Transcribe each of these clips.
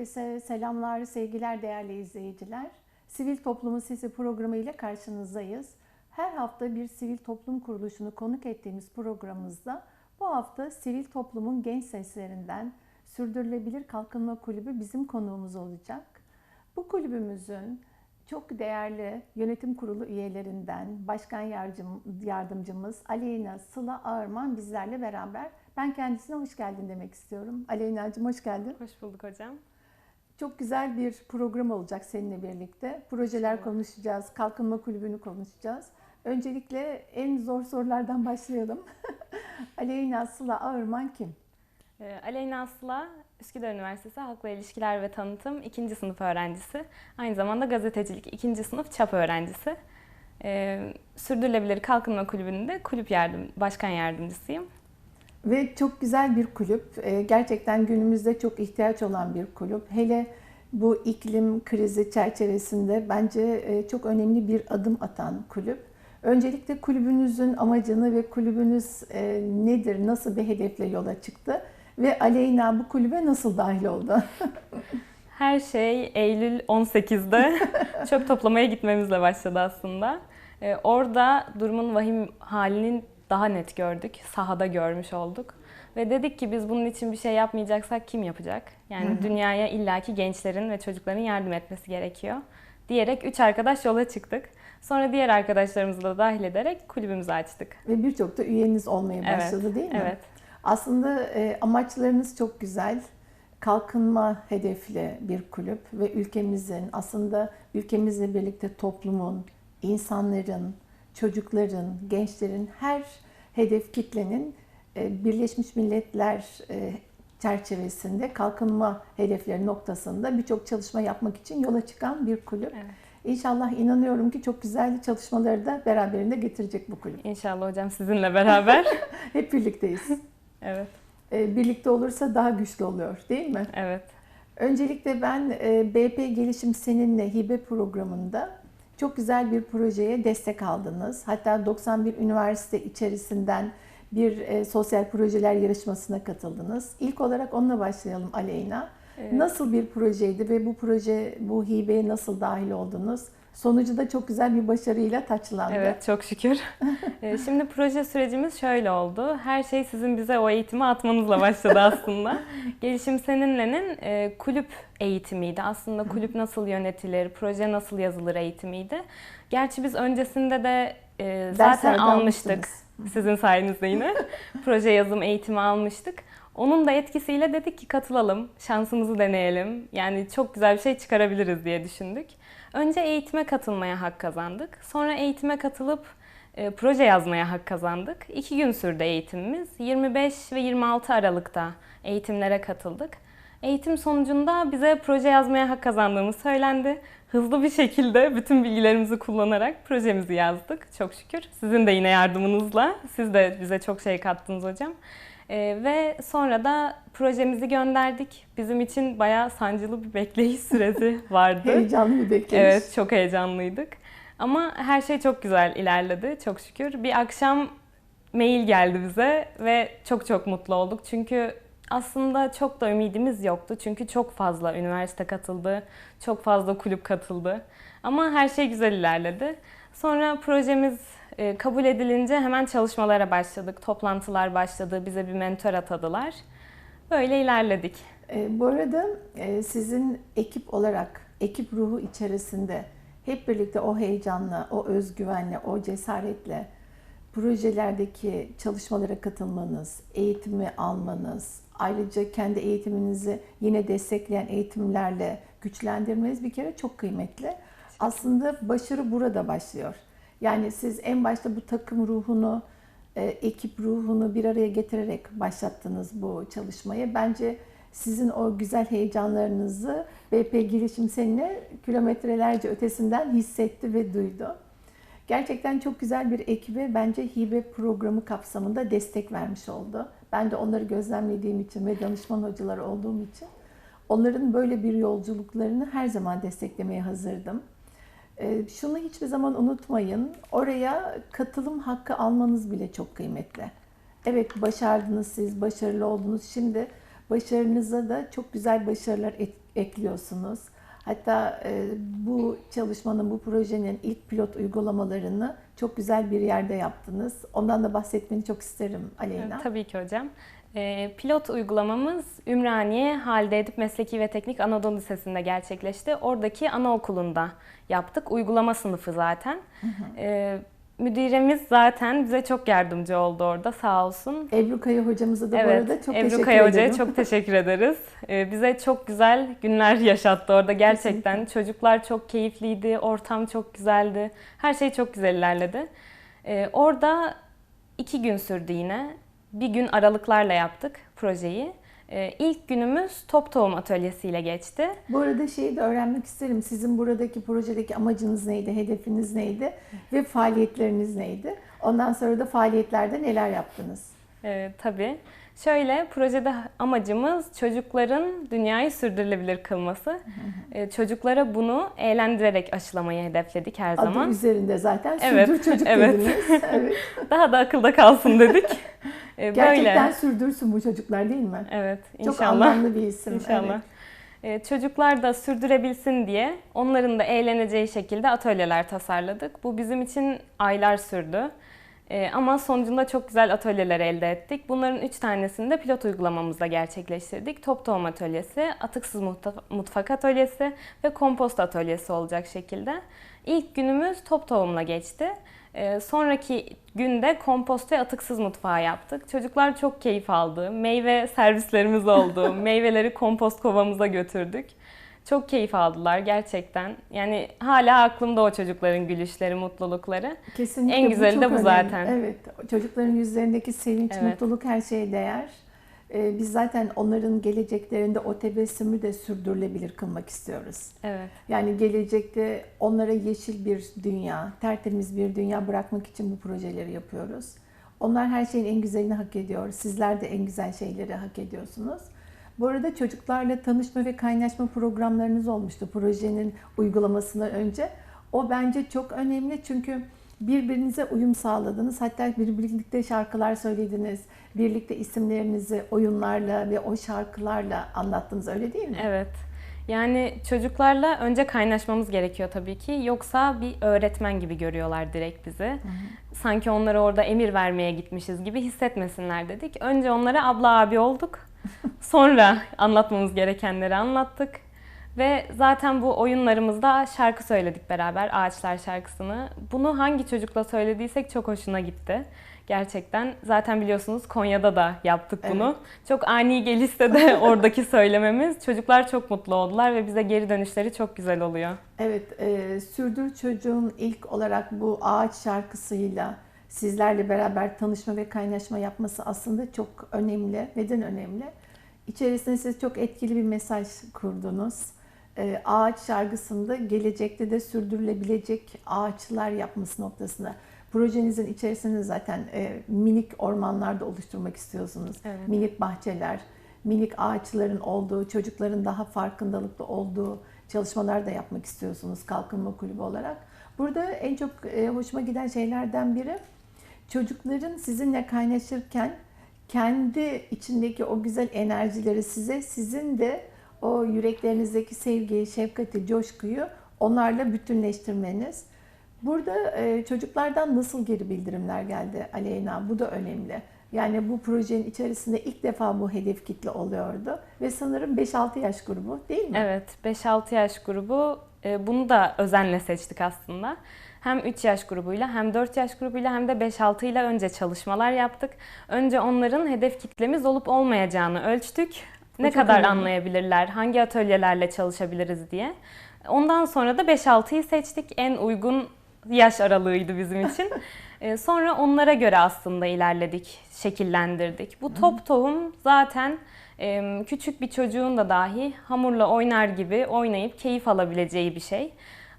Herkese selamlar, sevgiler değerli izleyiciler. Sivil Toplumun Sesi programı ile karşınızdayız. Her hafta bir sivil toplum kuruluşunu konuk ettiğimiz programımızda bu hafta sivil toplumun genç seslerinden Sürdürülebilir Kalkınma Kulübü bizim konuğumuz olacak. Bu kulübümüzün çok değerli yönetim kurulu üyelerinden başkan yardım, yardımcımız Aleyna Sıla Ağırman bizlerle beraber. Ben kendisine hoş geldin demek istiyorum. Aleyna'cığım hoş geldin. Hoş bulduk hocam. Çok güzel bir program olacak seninle birlikte. Projeler konuşacağız, kalkınma kulübünü konuşacağız. Öncelikle en zor sorulardan başlayalım. Aleyna Sıla Ağırman kim? Ee, Aleyna Asla, Üsküdar Üniversitesi Halkla İlişkiler ve Tanıtım 2. sınıf öğrencisi. Aynı zamanda gazetecilik 2. sınıf çap öğrencisi. Ee, Sürdürülebilir Kalkınma Kulübü'nde kulüp yardım, başkan yardımcısıyım. Ve çok güzel bir kulüp. Ee, Gerçekten günümüzde çok ihtiyaç olan bir kulüp. Hele bu iklim krizi çerçevesinde bence e, çok önemli bir adım atan kulüp. Öncelikle kulübünüzün amacını ve kulübünüz e, nedir, nasıl bir hedefle yola çıktı ve Aleyna bu kulübe nasıl dahil oldu? Her şey Eylül 18'de çöp toplamaya gitmemizle başladı aslında. Ee, orada durumun vahim halini daha net gördük, sahada görmüş olduk. Ve dedik ki biz bunun için bir şey yapmayacaksak kim yapacak? Yani dünyaya illaki gençlerin ve çocukların yardım etmesi gerekiyor. Diyerek üç arkadaş yola çıktık. Sonra diğer arkadaşlarımızı da dahil ederek kulübümüzü açtık. ve birçok da üyeniz olmaya Evet, başladı değil mi? Evet. Aslında e, amaçlarınız çok güzel. Kalkınma hedefli bir kulüp ve ülkemizin aslında ülkemizle birlikte toplumun, insanların, çocukların, gençlerin her hedef kitlenin e, Birleşmiş Milletler e, çerçevesinde kalkınma hedefleri noktasında birçok çalışma yapmak için yola çıkan bir kulüp. Evet. İnşallah inanıyorum ki çok güzel çalışmaları da beraberinde getirecek bu kulüp. İnşallah hocam sizinle beraber. Hep birlikteyiz. evet, E, birlikte olursa daha güçlü oluyor değil mi? evet. Öncelikle ben BP Gelişim Seninle Hibe programında çok güzel bir projeye destek aldınız. Hatta 91 üniversite içerisinden bir e, sosyal projeler yarışmasına katıldınız. İlk olarak onunla başlayalım Aleyna. Evet. Nasıl bir projeydi ve bu proje, bu hibeye nasıl dahil oldunuz? Sonucu da çok güzel bir başarıyla taçlandı. Evet, çok şükür. Ee, Şimdi proje sürecimiz şöyle oldu. Her şey sizin bize o eğitimi atmanızla başladı aslında. Gelişim Seninle'nin e, kulüp eğitimiydi. Aslında kulüp nasıl yönetilir, proje nasıl yazılır eğitimiydi. Gerçi biz öncesinde de e, zaten almıştık. Sizin sayenizde yine. proje yazım eğitimi almıştık. Onun da etkisiyle dedik ki katılalım, şansımızı deneyelim. Yani çok güzel bir şey çıkarabiliriz diye düşündük. Önce eğitime katılmaya hak kazandık. Sonra eğitime katılıp e, proje yazmaya hak kazandık. İki gün sürdü eğitimimiz. 25 ve 26 Aralık'ta eğitimlere katıldık. Eğitim sonucunda bize proje yazmaya hak kazandığımız söylendi. Hızlı bir şekilde bütün bilgilerimizi kullanarak projemizi yazdık çok şükür. Sizin de yine yardımınızla. Siz de bize çok şey kattınız hocam. Ee, ve sonra da projemizi gönderdik. Bizim için bayağı sancılı bir bekleyiş süreci vardı. Heyecanlı bir bekleyiş. Evet, çok heyecanlıydık. Ama her şey çok güzel ilerledi çok şükür. Bir akşam mail geldi bize ve çok çok mutlu olduk. Çünkü aslında çok da ümidimiz yoktu. Çünkü çok fazla üniversite katıldı, çok fazla kulüp katıldı. Ama her şey güzel ilerledi. Sonra projemiz e, kabul edilince hemen çalışmalara başladık. Toplantılar başladı, bize bir mentor atadılar. Böyle ilerledik. E, bu arada e, sizin ekip olarak, ekip ruhu içerisinde hep birlikte o heyecanla, o özgüvenle, o cesaretle projelerdeki çalışmalara katılmanız, eğitimi almanız, ayrıca kendi eğitiminizi yine destekleyen eğitimlerle güçlendirmeniz bir kere çok kıymetli. Aslında başarı burada başlıyor. Yani siz en başta bu takım ruhunu, e, ekip ruhunu bir araya getirerek başlattınız bu çalışmayı. Bence sizin o güzel heyecanlarınızı BP Girişim seninle kilometrelerce ötesinden hissetti ve duydu. Gerçekten çok güzel bir ekibe bence hibe programı kapsamında destek vermiş oldu. Ben de onları gözlemlediğim için ve danışman hocaları olduğum için onların böyle bir yolculuklarını her zaman desteklemeye hazırdım. Ee, Şunu hiçbir zaman unutmayın. Oraya katılım hakkı almanız bile çok kıymetli. Evet başardınız siz, başarılı oldunuz. Şimdi Başarınıza da çok güzel başarılar et- ekliyorsunuz. Hatta e, bu çalışmanın, bu projenin ilk pilot uygulamalarını çok güzel bir yerde yaptınız. Ondan da bahsetmeni çok isterim Aleyna. Tabii ki hocam. Ee, pilot uygulamamız Ümraniye Halide Edip Mesleki ve Teknik Anadolu Lisesi'nde gerçekleşti. Oradaki anaokulunda yaptık. Uygulama sınıfı zaten. Ee, müdiremiz zaten bize çok yardımcı oldu orada sağ olsun. Ebru Kaya hocamıza da bu arada çok Ebru teşekkür Kaya Hoca'ya çok teşekkür ederiz. Ee, bize çok güzel günler yaşattı orada gerçekten. Çocuklar çok keyifliydi, ortam çok güzeldi. Her şey çok güzel ilerledi. Ee, orada iki gün sürdü yine. Bir gün aralıklarla yaptık projeyi. Ee, ilk günümüz top tohum atölyesiyle geçti. Bu arada şeyi de öğrenmek isterim. Sizin buradaki projedeki amacınız neydi, hedefiniz neydi ve faaliyetleriniz neydi? Ondan sonra da faaliyetlerde neler yaptınız? Ee, tabii. Şöyle projede amacımız çocukların dünyayı sürdürülebilir kılması. Ee, çocuklara bunu eğlendirerek aşılamayı hedefledik her Adı zaman. üzerinde zaten Evet, sürdür çocuk evet. dediniz. evet. Daha da akılda kalsın dedik. Gerçekten Böyle. sürdürsün bu çocuklar değil mi? Evet, Çok inşallah. anlamlı bir isim. İnşallah. Evet. Ee, çocuklar da sürdürebilsin diye onların da eğleneceği şekilde atölyeler tasarladık. Bu bizim için aylar sürdü. Ee, ama sonucunda çok güzel atölyeler elde ettik. Bunların üç tanesini de pilot uygulamamızda gerçekleştirdik. Top tohum atölyesi, atıksız mutfa- mutfak atölyesi ve kompost atölyesi olacak şekilde. İlk günümüz top tohumla geçti. Ee, sonraki günde kompost ve atıksız mutfağı yaptık. Çocuklar çok keyif aldı. Meyve servislerimiz oldu. Meyveleri kompost kovamıza götürdük. Çok keyif aldılar gerçekten. Yani hala aklımda o çocukların gülüşleri, mutlulukları. Kesinlikle En güzeli çok de bu önemli. zaten. Evet, çocukların yüzlerindeki sevinç, Evet. mutluluk her şeye değer. Ee, Biz zaten onların geleceklerinde o tebessümü de sürdürülebilir kılmak istiyoruz. Evet. Yani gelecekte onlara yeşil bir dünya, tertemiz bir dünya bırakmak için bu projeleri yapıyoruz. Onlar her şeyin en güzelini hak ediyor. Sizler de en güzel şeyleri hak ediyorsunuz. Bu arada çocuklarla tanışma ve kaynaşma programlarınız olmuştu projenin uygulamasından önce. O bence çok önemli çünkü birbirinize uyum sağladınız. Hatta bir birlikte şarkılar söylediniz. Birlikte isimlerinizi oyunlarla ve o şarkılarla anlattınız öyle değil mi? Evet. Yani çocuklarla önce kaynaşmamız gerekiyor tabii ki. Yoksa bir öğretmen gibi görüyorlar direkt bizi. Sanki onlara orada emir vermeye gitmişiz gibi hissetmesinler dedik. Önce onlara abla abi olduk. Sonra anlatmamız gerekenleri anlattık. Ve zaten bu oyunlarımızda şarkı söyledik beraber, Ağaçlar şarkısını. Bunu hangi çocukla söylediysek çok hoşuna gitti. Gerçekten zaten biliyorsunuz Konya'da da yaptık bunu. Çok ani gelişse de oradaki söylememiz çocuklar çok mutlu oldular ve bize geri dönüşleri çok güzel oluyor. Evet, e, Sürdür Çocuğun ilk olarak bu ağaç şarkısıyla sizlerle beraber tanışma ve kaynaşma yapması aslında çok önemli. Neden önemli? İçerisinde siz çok etkili bir mesaj kurdunuz. E, ağaç şarkısında gelecekte de sürdürülebilecek ağaçlar yapması noktasında. Projenizin içerisinde zaten e, minik ormanlarda oluşturmak istiyorsunuz. Evet. Minik bahçeler, minik ağaçların olduğu, çocukların daha farkındalıklı olduğu çalışmalar da yapmak istiyorsunuz Kalkınma Kulübü olarak. Burada en çok e, hoşuma giden şeylerden biri çocukların sizinle kaynaşırken kendi içindeki o güzel enerjileri size, sizin de o yüreklerinizdeki sevgiyi, şefkati, coşkuyu onlarla bütünleştirmeniz. Burada e, çocuklardan nasıl geri bildirimler geldi Aleyna? Bu da önemli. Yani bu projenin içerisinde ilk defa bu hedef kitle oluyordu. Ve sanırım 5-6 yaş grubu değil mi? Evet, 5-6 yaş grubu e, bunu da özenle seçtik aslında. Hem 3 yaş grubuyla hem 4 yaş grubuyla hem de 5-6 ile önce çalışmalar yaptık. Önce onların hedef kitlemiz olup olmayacağını ölçtük. Bu Ne kadar önemli. anlayabilirler, hangi atölyelerle çalışabiliriz diye. Ondan sonra da 5-6'yı seçtik. En uygun yaş aralığıydı bizim için. E, Sonra onlara göre aslında ilerledik, şekillendirdik. Bu top tohum zaten küçük bir çocuğun da dahi hamurla oynar gibi oynayıp keyif alabileceği bir şey.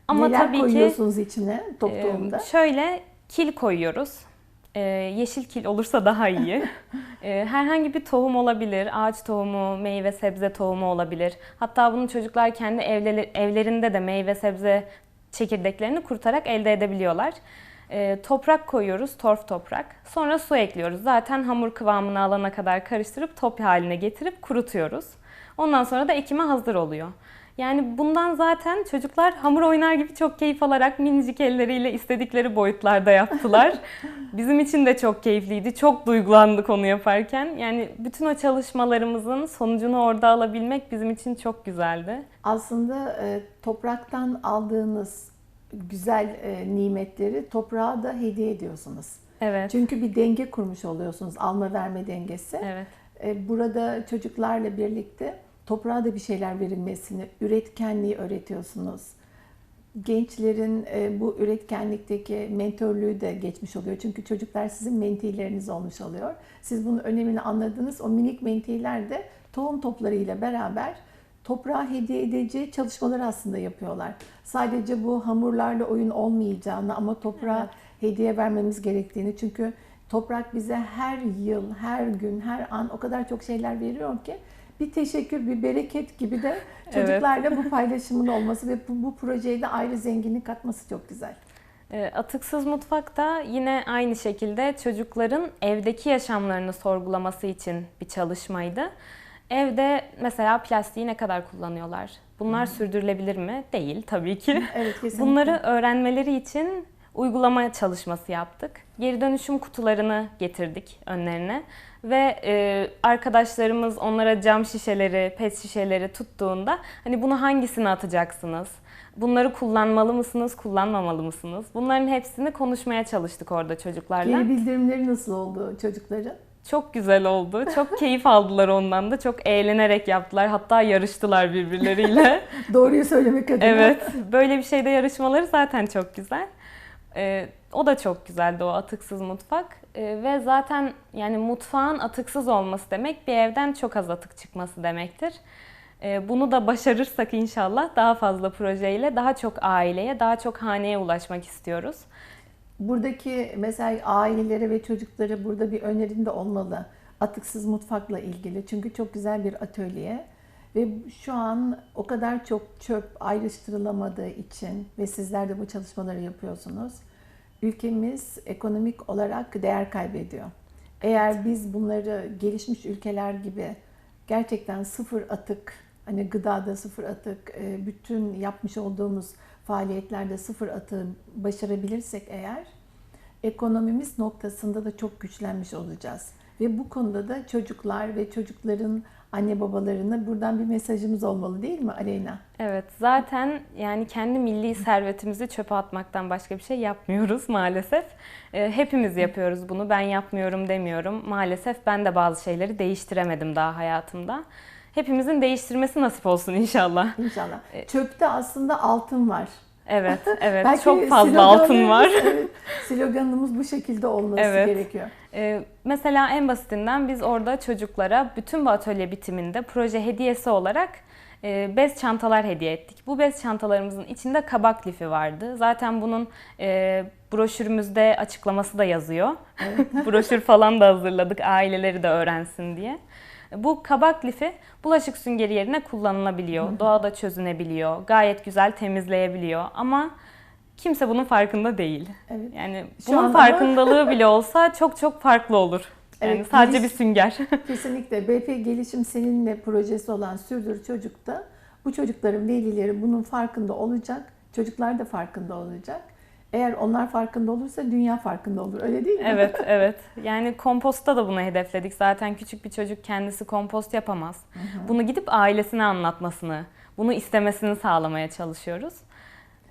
Ama Neler tabii ki koyuyorsunuz içine top tohumda? şöyle kil koyuyoruz. E, yeşil kil olursa daha iyi. E, herhangi bir tohum olabilir. Ağaç tohumu, meyve sebze tohumu olabilir. Hatta bunu çocuklar kendi evleri- evlerinde de meyve sebze çekirdeklerini kurtarak elde edebiliyorlar. E, toprak koyuyoruz, torf toprak. Sonra su ekliyoruz. Zaten hamur kıvamını alana kadar karıştırıp top haline getirip kurutuyoruz. Ondan sonra da ekime hazır oluyor. Yani bundan zaten çocuklar hamur oynar gibi çok keyif alarak minicik elleriyle istedikleri boyutlarda yaptılar. Bizim için de çok keyifliydi. Çok duygulandık onu yaparken. Yani bütün o çalışmalarımızın sonucunu orada alabilmek bizim için çok güzeldi. Aslında e, topraktan aldığınız güzel e, nimetleri toprağa da hediye ediyorsunuz. Evet. Çünkü bir denge kurmuş oluyorsunuz, alma verme dengesi. Evet. E, burada çocuklarla birlikte toprağa da bir şeyler verilmesini, üretkenliği öğretiyorsunuz. Gençlerin e, bu üretkenlikteki mentörlüğü de geçmiş oluyor. Çünkü çocuklar sizin mentileriniz olmuş oluyor. Siz bunun önemini anladınız. O minik mentiler de tohum toplarıyla beraber toprağa hediye edeceği çalışmalar aslında yapıyorlar. Sadece bu hamurlarla oyun olmayacağını ama toprağa hediye vermemiz gerektiğini. Çünkü toprak bize her yıl, her gün, her an o kadar çok şeyler veriyor ki bir teşekkür, bir bereket gibi de çocuklarla bu paylaşımın olması ve bu, bu projeye de ayrı zenginlik katması çok güzel. E, Atıksız Mutfak da yine aynı şekilde çocukların evdeki yaşamlarını sorgulaması için bir çalışmaydı. Evde mesela plastiği ne kadar kullanıyorlar? Bunlar sürdürülebilir mi? Değil tabii ki. Evet kesinlikle. Bunları öğrenmeleri için uygulama çalışması yaptık. Geri dönüşüm kutularını getirdik önlerine ve e, arkadaşlarımız onlara cam şişeleri, pet şişeleri tuttuğunda hani bunu hangisini atacaksınız? Bunları kullanmalı mısınız, kullanmamalı mısınız? Bunların hepsini konuşmaya çalıştık orada çocuklarla. Geri bildirimleri nasıl oldu çocukların? Çok güzel oldu. Çok keyif aldılar ondan da. Çok eğlenerek yaptılar. Hatta yarıştılar birbirleriyle. Doğruyu söylemek adına. Evet, böyle bir şeyde yarışmaları zaten çok güzel. Ee, o da çok güzeldi o atıksız mutfak. Ee, ve zaten yani mutfağın atıksız olması demek bir evden çok az atık çıkması demektir. Ee, bunu da başarırsak inşallah daha fazla projeyle daha çok aileye, daha çok haneye ulaşmak istiyoruz. Buradaki mesela ailelere ve çocuklara burada bir önerin de olmalı. Atıksız mutfakla ilgili. Çünkü çok güzel bir atölye. Ve şu an o kadar çok çöp ayrıştırılamadığı için ve sizler de bu çalışmaları yapıyorsunuz. Ülkemiz ekonomik olarak değer kaybediyor. Eğer biz bunları gelişmiş ülkeler gibi gerçekten sıfır atık, hani gıdada sıfır atık, e, bütün yapmış olduğumuz faaliyetlerde sıfır atığı başarabilirsek eğer ekonomimiz noktasında da çok güçlenmiş olacağız. Ve bu konuda da çocuklar ve çocukların anne babalarına buradan bir mesajımız olmalı değil mi Aleyna? Evet, zaten yani kendi milli servetimizi çöpe atmaktan başka bir şey yapmıyoruz maalesef. Ee, hepimiz yapıyoruz bunu. Ben yapmıyorum demiyorum. Maalesef ben de bazı şeyleri değiştiremedim daha hayatımda. Hepimizin değiştirmesi nasip olsun inşallah. İnşallah. Çöpte aslında altın var. Evet, evet. Belki Çok fazla altın var. Evet, sloganımız bu şekilde olması Evet. gerekiyor. Ee, mesela en basitinden biz orada çocuklara bütün bu atölye bitiminde proje hediyesi olarak e, bez çantalar hediye ettik. Bu bez çantalarımızın içinde kabak lifi vardı. Zaten bunun e, broşürümüzde açıklaması da yazıyor. Broşür falan da hazırladık aileleri de öğrensin diye. Bu kabak lifi bulaşık süngeri yerine kullanılabiliyor. Doğada çözünebiliyor. Gayet güzel temizleyebiliyor ama kimse bunun farkında değil. Evet. Yani Şu bunun farkındalığı bile olsa çok çok farklı olur. Yani Evet, sadece geliş- bir sünger. Kesinlikle BP Gelişim Seninle projesi olan Sürdür Çocuk'ta bu çocukların velileri bunun farkında olacak. Çocuklar da farkında olacak. Eğer onlar farkında olursa dünya farkında olur. Öyle değil mi? evet, evet. Yani komposta da bunu hedefledik. Zaten küçük bir çocuk kendisi kompost yapamaz. Bunu gidip ailesine anlatmasını, bunu istemesini sağlamaya çalışıyoruz.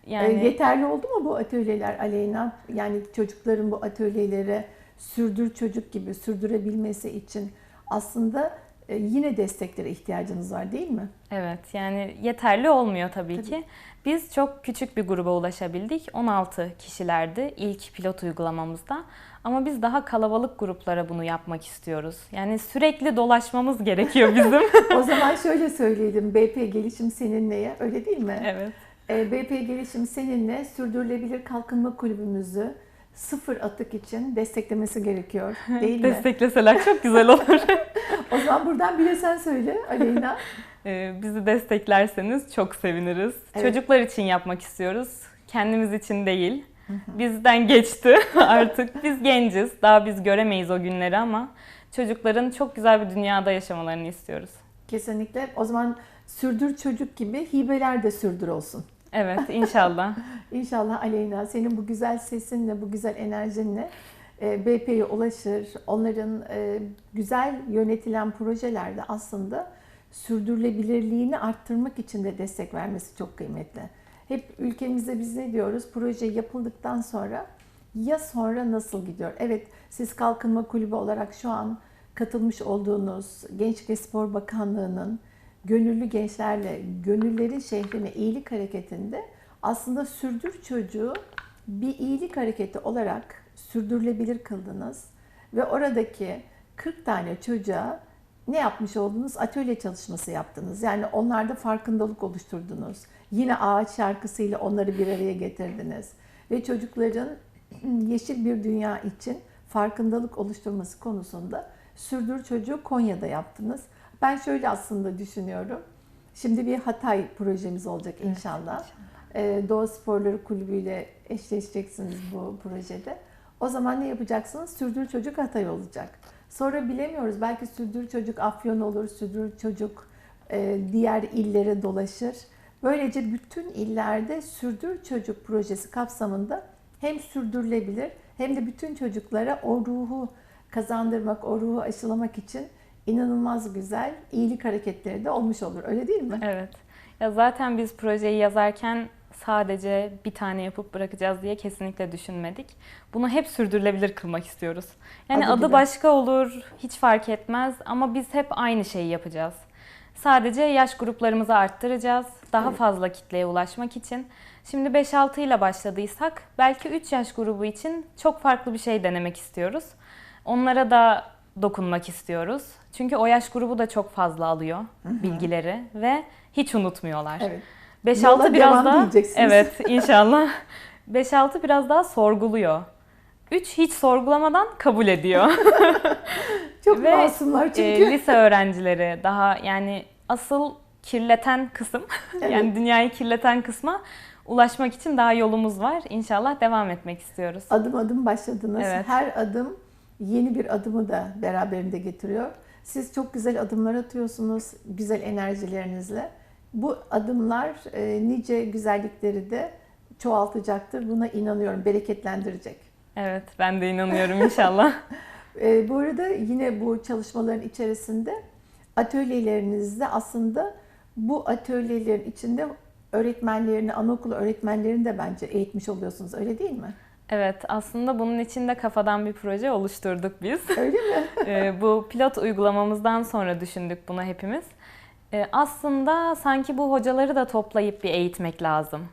E, Yani yeterli oldu mu bu atölyeler Aleyna? Yani çocukların bu atölyelere sürdür çocuk gibi sürdürebilmesi için aslında e, yine desteklere ihtiyacınız var değil mi? Evet yani yeterli olmuyor tabii, ki. Biz çok küçük bir gruba ulaşabildik. 16 kişilerdi ilk pilot uygulamamızda. Ama biz daha kalabalık gruplara bunu yapmak istiyoruz. Yani sürekli dolaşmamız gerekiyor bizim. O zaman şöyle söyleyelim. BP Gelişim Seninle'ye öyle değil mi? evet. E, BP Gelişim Seninle Sürdürülebilir Kalkınma Kulübümüzü sıfır atık için desteklemesi gerekiyor değil mi? Destekleseler çok güzel olur. O zaman buradan bir de sen söyle Aleyna. Ee, bizi desteklerseniz çok seviniriz. Evet. Çocuklar için yapmak istiyoruz. Kendimiz için değil. Bizden geçti artık. Biz genciz. Daha biz göremeyiz o günleri ama çocukların çok güzel bir dünyada yaşamalarını istiyoruz. Kesinlikle. O zaman sürdür çocuk gibi hibeler de sürdür olsun. Evet inşallah. İnşallah Aleyna senin bu güzel sesinle, bu güzel enerjinle e, BP'ye ulaşır. Onların e, güzel yönetilen projelerde aslında sürdürülebilirliğini arttırmak için de destek vermesi çok kıymetli. Hep ülkemizde biz ne diyoruz? Proje yapıldıktan sonra ya sonra nasıl gidiyor? Evet siz Kalkınma Kulübü olarak şu an katılmış olduğunuz Gençlik ve Spor Bakanlığı'nın gönüllü gençlerle gönüllerin şehrine iyilik hareketinde aslında sürdür çocuğu bir iyilik hareketi olarak sürdürülebilir kıldınız ve oradaki 40 tane çocuğa ne yapmış oldunuz? Atölye çalışması yaptınız. Yani onlarda farkındalık oluşturdunuz. Yine ağaç şarkısıyla onları bir araya getirdiniz. Ve çocukların yeşil bir dünya için farkındalık oluşturması konusunda Sürdür Çocuğu Konya'da yaptınız. Ben şöyle aslında düşünüyorum. Şimdi bir Hatay projemiz olacak inşallah. Ee, Doğa Sporları Kulübü ile eşleşeceksiniz bu projede. O zaman ne yapacaksınız? Sürdür Çocuk Hatay olacak. Sonra bilemiyoruz. Belki Sürdür Çocuk Afyon olur, Sürdür Çocuk e, diğer illere dolaşır. Böylece bütün illerde Sürdür Çocuk projesi kapsamında hem sürdürülebilir hem de bütün çocuklara o ruhu kazandırmak, o ruhu aşılamak için inanılmaz güzel iyilik hareketleri de olmuş olur. Öyle değil mi? Evet. Ya zaten biz projeyi yazarken sadece bir tane yapıp bırakacağız diye kesinlikle düşünmedik. Bunu hep sürdürülebilir kılmak istiyoruz. Yani Adı adı, başka olur, hiç fark etmez ama biz hep aynı şeyi yapacağız. Sadece yaş gruplarımızı arttıracağız. Daha Evet. fazla kitleye ulaşmak için. Şimdi 5-6 ile başladıysak belki 3 yaş grubu için çok farklı bir şey denemek istiyoruz. Onlara da dokunmak istiyoruz. Çünkü o yaş grubu da çok fazla alıyor bilgileri ve hiç unutmuyorlar. Evet. 5-6 Yola biraz daha. Evet inşallah. 5-6 biraz daha sorguluyor. 3 hiç sorgulamadan kabul ediyor. Çok Ve, masumlar çünkü. Ee, lise öğrencileri daha yani asıl kirleten kısım Evet. yani dünyayı kirleten kısma ulaşmak için daha yolumuz var. İnşallah devam etmek istiyoruz. Adım adım başladınız. Evet. Her adım yeni bir adımı da beraberinde getiriyor. Siz çok güzel adımlar atıyorsunuz güzel enerjilerinizle. Bu adımlar e, nice güzellikleri de çoğaltacaktır. Buna inanıyorum. Bereketlendirecek. Evet ben de inanıyorum inşallah. E, bu arada yine bu çalışmaların içerisinde atölyelerinizde aslında bu atölyelerin içinde öğretmenlerini, anaokulu öğretmenlerini de bence eğitmiş oluyorsunuz. Öyle değil mi? Evet aslında bunun için de kafadan bir proje oluşturduk biz. Öyle mi? Ee, bu pilot uygulamamızdan sonra düşündük buna hepimiz. Ee, aslında sanki bu hocaları da toplayıp bir eğitmek lazım.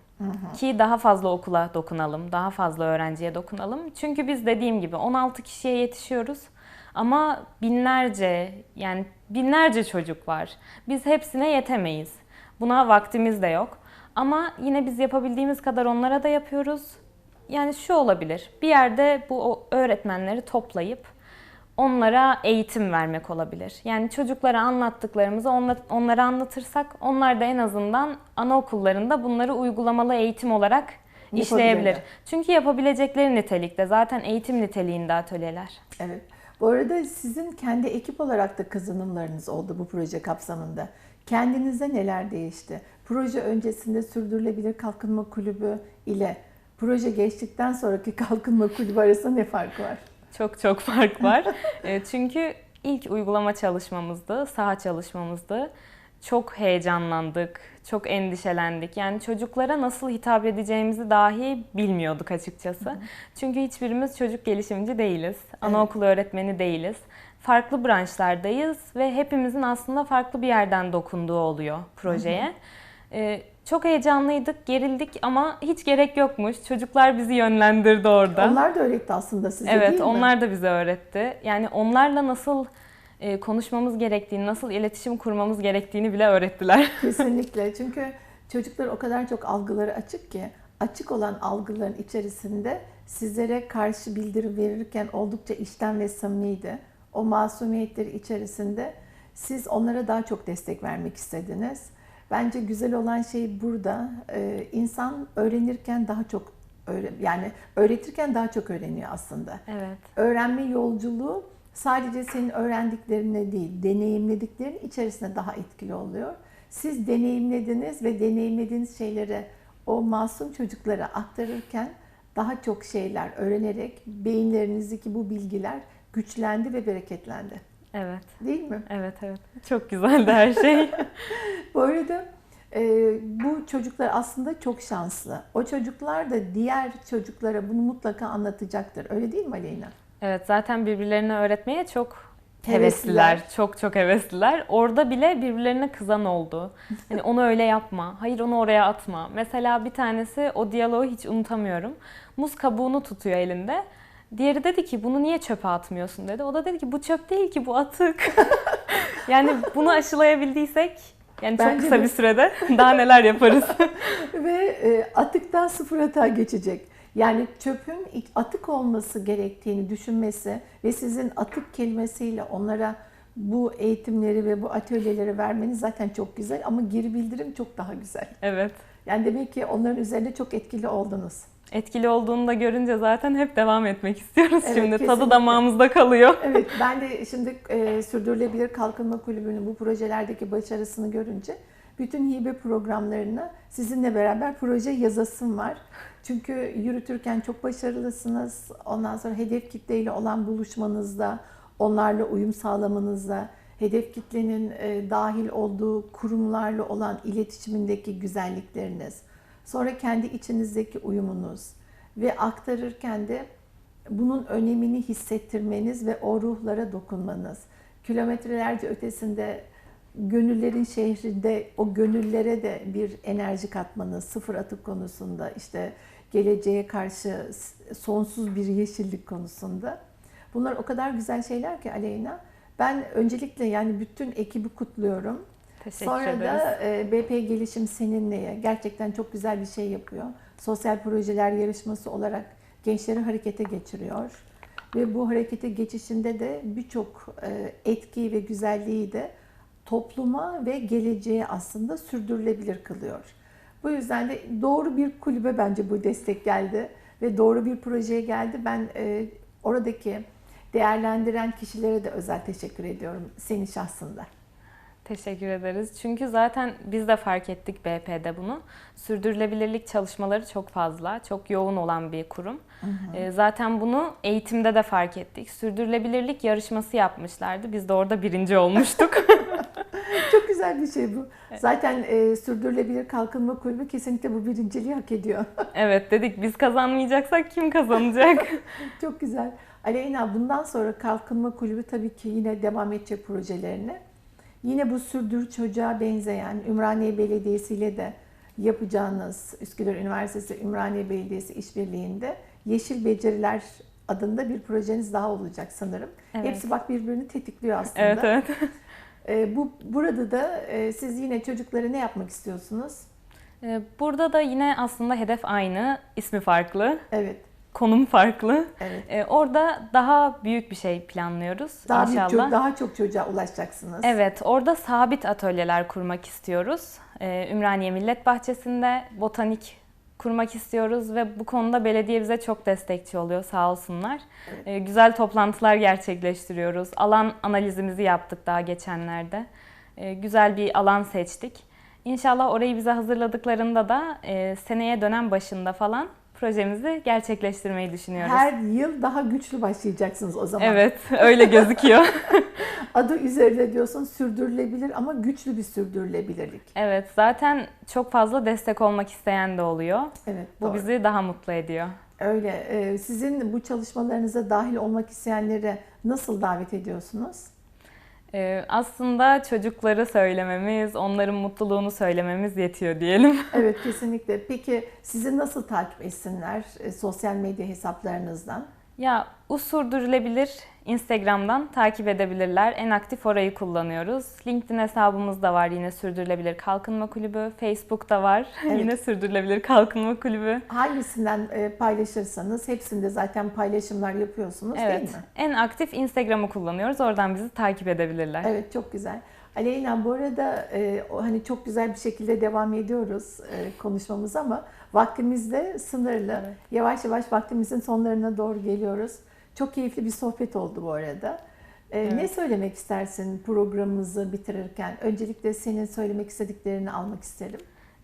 Ki daha fazla okula dokunalım, daha fazla öğrenciye dokunalım. Çünkü biz dediğim gibi 16 kişiye yetişiyoruz. Ama binlerce yani binlerce çocuk var. Biz hepsine yetemeyiz. Buna vaktimiz de yok. Ama yine biz yapabildiğimiz kadar onlara da yapıyoruz. Yani şu olabilir. Bir yerde bu öğretmenleri toplayıp onlara eğitim vermek olabilir. Yani çocuklara anlattıklarımızı onla- onlara anlatırsak onlar da en azından anaokullarında bunları uygulamalı eğitim olarak işleyebilir. Çünkü yapabilecekleri nitelikte zaten eğitim niteliğinde atölyeler. Evet. Bu arada sizin kendi ekip olarak da kazanımlarınız oldu bu proje kapsamında. Kendinizde neler değişti? Proje öncesinde Sürdürülebilir Kalkınma Kulübü ile proje geçtikten sonraki Kalkınma Kulübü arasında ne fark var? Çok çok fark var. E, Çünkü ilk uygulama çalışmamızdı, saha çalışmamızdı. Çok heyecanlandık, çok endişelendik. Yani çocuklara nasıl hitap edeceğimizi dahi bilmiyorduk açıkçası. Çünkü hiçbirimiz çocuk gelişimci değiliz. Anaokulu öğretmeni değiliz. Farklı branşlardayız ve hepimizin aslında farklı bir yerden dokunduğu oluyor projeye. E, çok heyecanlıydık, gerildik ama hiç gerek yokmuş. Çocuklar bizi yönlendirdi orada. Onlar da öğretti aslında size Evet, değil mi? onlar da bize öğretti. Yani onlarla nasıl e, konuşmamız gerektiğini, nasıl iletişim kurmamız gerektiğini bile öğrettiler. Kesinlikle. Çünkü çocuklar o kadar çok algıları açık ki açık olan algıların içerisinde sizlere karşı bildirim verirken oldukça içten ve samimiydi. O masumiyetleri içerisinde siz onlara daha çok destek vermek istediniz. Bence güzel olan şey burada. Ee, insan öğrenirken daha çok yani öğretirken daha çok öğreniyor aslında. Evet. Öğrenme yolculuğu sadece senin öğrendiklerine değil, deneyimlediklerin içerisinde daha etkili oluyor. Siz deneyimlediniz ve deneyimlediğiniz şeyleri o masum çocuklara aktarırken daha çok şeyler öğrenerek beyinlerinizdeki bu bilgiler güçlendi ve bereketlendi. Evet. Değil mi? Evet, evet. Çok güzeldi her şey. Bu arada e, bu çocuklar aslında çok şanslı. O çocuklar da diğer çocuklara bunu mutlaka anlatacaktır. Öyle değil mi Aleyna? Evet, zaten birbirlerine öğretmeye çok Hevesliler. hevesliler. Çok çok hevesliler. Orada bile birbirlerine kızan oldu. Hani onu öyle yapma. Hayır onu oraya atma. Mesela bir tanesi o diyaloğu hiç unutamıyorum. Muz kabuğunu tutuyor elinde. Diğeri dedi ki bunu niye çöpe atmıyorsun dedi. O da dedi ki bu çöp değil ki bu atık. yani bunu aşılayabildiysek yani çok Bence kısa de. bir sürede daha neler yaparız. Ve e, atıktan sıfır hata geçecek. Yani çöpün atık olması gerektiğini düşünmesi ve sizin atık kelimesiyle onlara bu eğitimleri ve bu atölyeleri vermeniz zaten çok güzel ama geri bildirim çok daha güzel. evet. Yani demek ki onların üzerinde çok etkili oldunuz. Etkili olduğunu da görünce zaten hep devam etmek istiyoruz Evet, şimdi. kesinlikle. Tadı damağımızda kalıyor. Evet ben de şimdi e, Sürdürülebilir Kalkınma Kulübü'nün bu projelerdeki başarısını görünce bütün hibe programlarını sizinle beraber proje yazasım var. Çünkü yürütürken çok başarılısınız. Ondan sonra hedef kitleyle olan buluşmanızda, onlarla uyum sağlamanızda, hedef kitlenin e, dahil olduğu kurumlarla olan iletişimindeki güzellikleriniz, sonra kendi içinizdeki uyumunuz ve aktarırken de bunun önemini hissettirmeniz ve o ruhlara dokunmanız. Kilometrelerce ötesinde gönüllerin şehrinde o gönüllere de bir enerji katmanız, sıfır atık konusunda, işte geleceğe karşı sonsuz bir yeşillik konusunda. Bunlar o kadar güzel şeyler ki Aleyna. Ben öncelikle yani bütün ekibi kutluyorum. Teşekkür Sonra ederiz. da e, BP Gelişim Seninle'ye gerçekten çok güzel bir şey yapıyor. Sosyal projeler yarışması olarak gençleri harekete geçiriyor. Ve bu harekete geçişinde de birçok e, etki ve güzelliği de topluma ve geleceğe aslında sürdürülebilir kılıyor. Bu yüzden de doğru bir kulübe bence bu destek geldi ve doğru bir projeye geldi. Ben e, oradaki değerlendiren kişilere de özel teşekkür ediyorum senin şahsında. Teşekkür ederiz. Çünkü zaten biz de fark ettik BP'de bunu. Sürdürülebilirlik çalışmaları çok fazla, çok yoğun olan bir kurum. Ee, Zaten bunu eğitimde de fark ettik. Sürdürülebilirlik yarışması yapmışlardı. Biz de orada birinci olmuştuk. Çok güzel bir şey bu. Zaten e, Sürdürülebilir Kalkınma Kulübü kesinlikle bu birinciliği hak ediyor. evet dedik biz kazanmayacaksak kim kazanacak? Çok güzel. Aleyna bundan sonra Kalkınma Kulübü tabii ki yine devam edecek projelerine. Yine bu Sürdür Çocuğa benzeyen Ümraniye Belediyesi ile de yapacağınız Üsküdar Üniversitesi Ümraniye Belediyesi işbirliğinde Yeşil Beceriler adında bir projeniz daha olacak sanırım. Evet. Hepsi bak birbirini tetikliyor aslında. evet evet. E, bu burada da e, siz yine çocuklara ne yapmak istiyorsunuz? Ee, Burada da yine aslında hedef aynı, ismi farklı, Evet, konum farklı. evet. Ee, Orada daha büyük bir şey planlıyoruz Daha inşallah. büyük, daha çok çocuğa ulaşacaksınız. Evet, orada sabit atölyeler kurmak istiyoruz. Ee, Ümraniye Millet Bahçesi'nde botanik kurmak istiyoruz ve bu konuda belediye bize çok destekçi oluyor sağ olsunlar. Ee, güzel toplantılar gerçekleştiriyoruz. Alan analizimizi yaptık daha geçenlerde. Ee, güzel bir alan seçtik. İnşallah orayı bize hazırladıklarında da e, seneye dönem başında falan projemizi gerçekleştirmeyi düşünüyoruz. Her yıl daha güçlü başlayacaksınız o zaman. Evet, öyle gözüküyor. Adı üzerinde diyorsun sürdürülebilir ama güçlü bir sürdürülebilirlik. Evet, zaten çok fazla destek olmak isteyen de oluyor. Evet, Bu doğru. bizi daha mutlu ediyor. Öyle. Ee, Sizin bu çalışmalarınıza dahil olmak isteyenleri nasıl davet ediyorsunuz? Ee, aslında çocukları söylememiz, onların mutluluğunu söylememiz yetiyor diyelim. Evet, kesinlikle. Peki sizi nasıl takip etsinler e, sosyal medya hesaplarınızdan? Ya Usurdürülebilir Instagram'dan takip edebilirler. En aktif orayı kullanıyoruz. LinkedIn hesabımız da var yine Sürdürülebilir Kalkınma Kulübü. Facebook'ta var Evet. yine Sürdürülebilir Kalkınma Kulübü. Hangisinden e, paylaşırsanız hepsinde zaten paylaşımlar yapıyorsunuz değil Evet, mi? en aktif Instagram'ı kullanıyoruz. Oradan bizi takip edebilirler. Evet çok güzel. Aleyna bu arada e, hani çok güzel bir şekilde devam ediyoruz e, konuşmamız ama vaktimiz de sınırlı. Evet. Yavaş yavaş vaktimizin sonlarına doğru geliyoruz. Çok keyifli bir sohbet oldu bu arada. E, Evet. Ne söylemek istersin programımızı bitirirken? Öncelikle senin söylemek istediklerini almak isterim.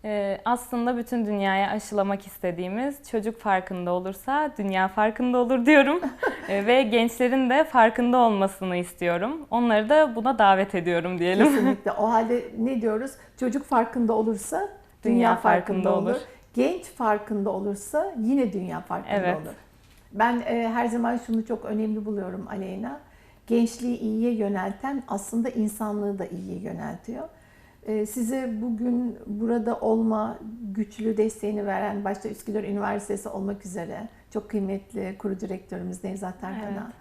Ee, aslında bütün dünyaya aşılamak istediğimiz çocuk farkında olursa dünya farkında olur diyorum. Ee, ve gençlerin de farkında olmasını istiyorum. Onları da buna davet ediyorum diyelim. Kesinlikle. O halde ne diyoruz? Çocuk farkında olursa dünya, Dünya farkında, farkında olur. olur. Genç farkında olursa yine dünya farkında Evet. olur. Ben e, her zaman şunu çok önemli buluyorum Aleyna. Gençliği iyiye yönelten aslında insanlığı da iyiye yöneltiyor. E, size bugün burada olma güçlü desteğini veren başta Üsküdar Üniversitesi olmak üzere çok kıymetli kuru direktörümüz Nevzat Erkan'a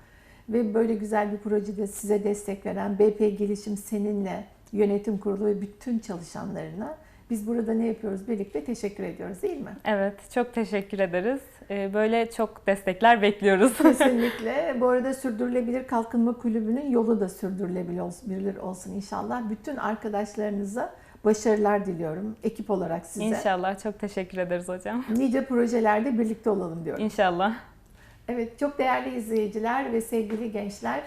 Evet. ve böyle güzel bir projede size destek veren BP Gelişim seninle yönetim kurulu ve bütün çalışanlarına biz burada ne yapıyoruz birlikte teşekkür ediyoruz değil mi? Evet, çok teşekkür ederiz. Ee, böyle çok destekler bekliyoruz. Kesinlikle. Bu arada Sürdürülebilir Kalkınma Kulübü'nün yolu da sürdürülebilir olsun, olsun inşallah. Bütün arkadaşlarınıza başarılar diliyorum ekip olarak size. İnşallah. Çok teşekkür ederiz hocam. Nice projelerde birlikte olalım diyorum. İnşallah. Evet, çok değerli izleyiciler ve sevgili gençler,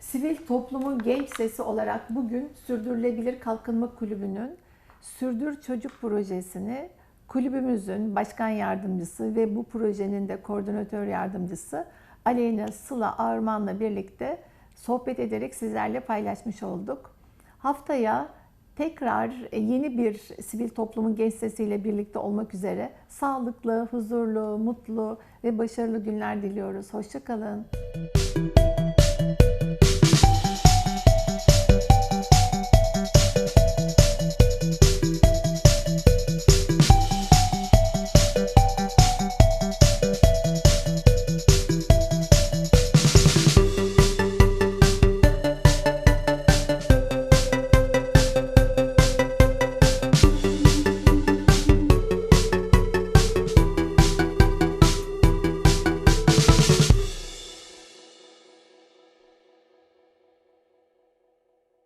sivil toplumun genç sesi olarak bugün Sürdürülebilir Kalkınma Kulübü'nün Sürdür Çocuk projesini kulübümüzün başkan yardımcısı ve bu projenin de koordinatör yardımcısı Aleyna Sıla Arman'la birlikte sohbet ederek sizlerle paylaşmış olduk. Haftaya tekrar yeni bir sivil toplumun genç sesiyle birlikte olmak üzere sağlıklı, huzurlu, mutlu ve başarılı günler diliyoruz. Hoşçakalın.